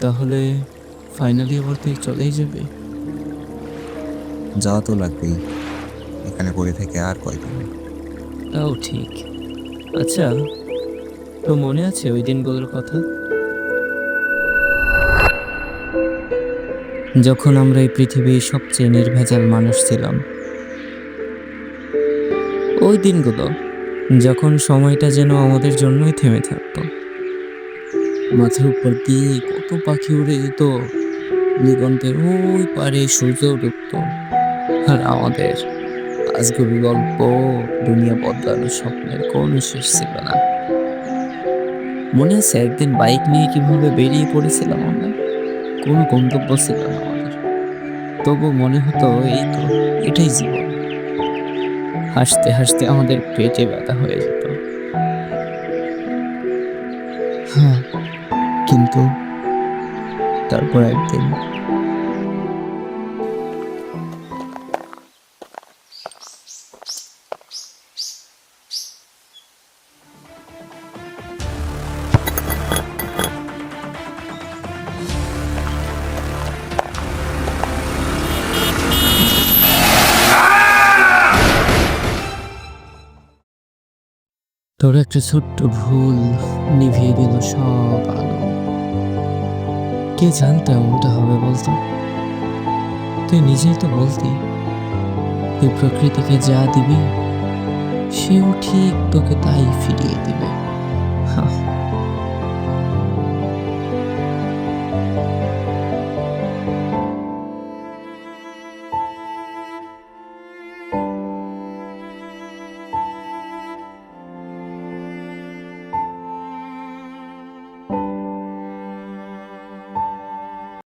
তাহলে ফাইনালি আবার তুই চলেই যাবে? যাওয়া তো লাগবেই। এখানে পড়ে থেকে আর কয়দিন? তাও ঠিক। আচ্ছা তো মনে আছে ওই দিনগুলোর কথা? যখন আমরা এই পৃথিবীর সবচেয়ে নির্ভেজাল মানুষ ছিলাম ওই দিনগুলো যখন সময়টা যেন আমাদের জন্যই থেমে থাকতো। মাথার উপর দিয়ে কত পাখি উড়ে যেত। দিগন্তের ওই পারে সূর্য ডুবতো। আর আমাদের আজগুবি গল্প দুনিয়া বদলানোর স্বপ্নের কোনো শেষ ছিল না। মনে আছে একদিন বাইক নিয়ে কীভাবে বেরিয়ে পড়েছিলাম আমরা? কোনো গন্তব্য ছিল না আমাদের। তবু মনে হতো এই তো, এটাই জীবন। হাসতে হাসতে আমাদের পেটে ব্যথা হয়ে যেত। কিন্তু তারপর একদিন তোর একটা ছোট্ট ভুল নিভিয়ে দিল সব কে জানতো এমনটা হবে বলতো? তুই নিজেই তো বলতি তুই প্রকৃতিকে যা দিবি, সেও ঠিক তোকে তাই ফিরিয়ে দিবে।